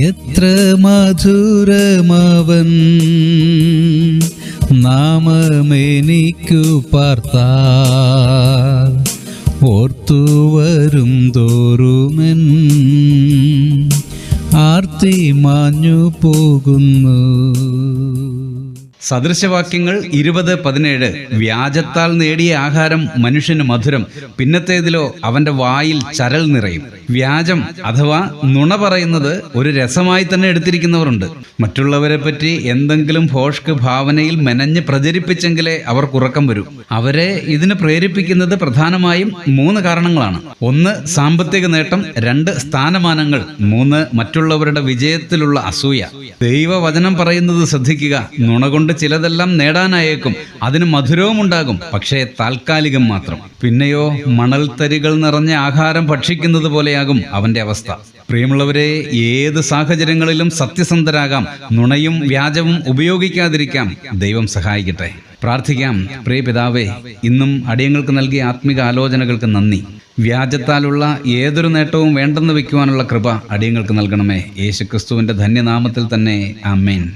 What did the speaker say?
എത്ര മധുരമവൻ നാമമെനിക്കു പാർത്താൽ ഓർത്തു വരും തോറുമൻ ആർത്തി മാഞ്ഞു പോകുന്നു. സദൃശവാക്യങ്ങൾ ഇരുപത് പതിനേഴ്. വ്യാജത്താൽ നേടിയ ആഹാരം മനുഷ്യന് മധുരം. പിന്നത്തേതിലോ അവന്റെ വായിൽ ചരൽ നിറയും. വ്യാജം അഥവാ നുണ പറയുന്നത് ഒരു രസമായി തന്നെ എടുത്തിരിക്കുന്നവരുണ്ട്. മറ്റുള്ളവരെ പറ്റി എന്തെങ്കിലും ഭോഷ്ക് ഭാവനയിൽ മെനഞ്ഞ് പ്രചരിപ്പിച്ചെങ്കിലേ അവർക്ക് ഉറക്കം വരൂ. അവരെ ഇതിന് പ്രേരിപ്പിക്കുന്നത് പ്രധാനമായും മൂന്ന് കാരണങ്ങളാണ്. ഒന്ന് സാമ്പത്തിക നേട്ടം. രണ്ട് സ്ഥാനമാനങ്ങൾ. മൂന്ന് മറ്റുള്ളവരുടെ വിജയത്തിലുള്ള അസൂയ. ദൈവവചനം പറയുന്നത് ശ്രദ്ധിക്കുക. നുണ ചിലതെല്ലാം നേടാനായേക്കും. അതിന് മധുരവും ഉണ്ടാകും. പക്ഷേ താൽക്കാലികം മാത്രം. പിന്നെയോ മണൽത്തരികൾ നിറഞ്ഞ ആഹാരം ഭക്ഷിക്കുന്നത് പോലെയാകും അവന്റെ അവസ്ഥ. പ്രിയമുള്ളവരെ ഏത് സാഹചര്യങ്ങളിലും സത്യസന്ധരാകാം. നുണയും വ്യാജവും ഉപയോഗിക്കാതിരിക്കാം. ദൈവം സഹായിക്കട്ടെ. പ്രാർത്ഥിക്കാം. പ്രിയ പിതാവേ ഇന്നും അടിയങ്ങൾക്ക് നൽകിയ ആത്മിക ആലോചനകൾക്ക് നന്ദി. വ്യാജത്താലുള്ള ഏതൊരു നേട്ടവും വേണ്ടെന്ന് വയ്ക്കുവാനുള്ള കൃപ അടിയങ്ങൾക്ക് നൽകണമേ. യേശുക്രിസ്തുവിന്റെ ധന്യനാമത്തിൽ തന്നെ. ആമേൻ.